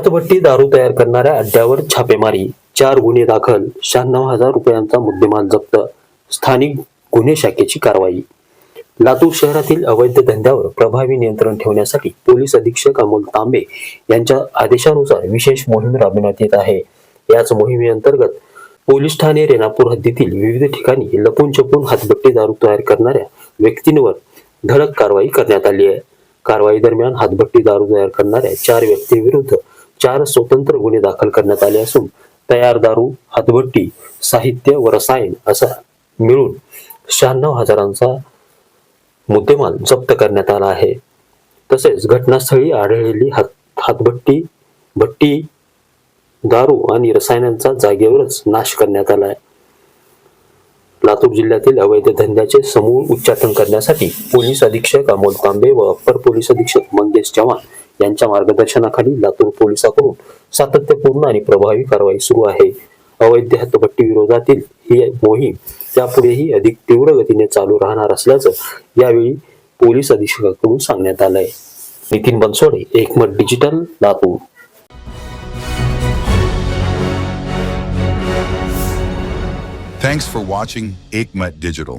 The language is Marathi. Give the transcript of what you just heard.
हातभट्टी दारू तयार करणाऱ्या अड्ड्यावर छापेमारी. चार गुन्हे दाखल. शहाण्णव हजार रुपयांचा मुद्देमाल जप्त. स्थानिक गुन्हे शाखेची कारवाई. लातूर शहरातील अवैध धंद्यावर प्रभावी नियंत्रण ठेवण्यासाठी पोलीस अधीक्षक अमोल तांबे यांच्या आदेशानुसार विशेष मोहीम राबविण्यात येत आहे. याच मोहिमेअंतर्गत पोलीस ठाणे रेणापूर हद्दीतील विविध ठिकाणी लपून छपून हातभट्टी दारू तयार करणाऱ्या व्यक्तींवर धडक कारवाई करण्यात आली आहे. कारवाई दरम्यान हातभट्टी दारू तयार करणाऱ्या चार व्यक्तींविरुद्ध चार स्वतंत्र गुन्हे दाखल करण्यात आले असून तयार दारू हातभट्टी साहित्य व रसायन असा मिळून शहाण्णव हजारांचा मुद्देमाल जप्त करण्यात आला आहे. तसेच घटनास्थळी आढळलेली हात हातभट्टी भट्टी दारू आणि रसायनांचा जागेवरच नाश करण्यात आला आहे. लातूर जिल्ह्यातील अवैध धंद्याचे समूळ उच्चाटन करण्यासाठी पोलीस अधीक्षक अमोल तांबे व अप्पर पोलीस अधीक्षक मंगेश चव्हाण यांच्या मार्गदर्शनाखाली लातूर पोलिसांकडून सातत्यपूर्ण आणि प्रभावी कारवाई सुरू आहे. अवैध हातभट्टी विरोधातील ही मोहीम यापुढेही अधिक तीव्र गतीने चालू राहणार असल्याचं यावेळी पोलीस अधीक्षकाकडून सांगण्यात आलंय. Nitin Bansode Ekmat digital Latur. Thanks for watching Aikmat Digital.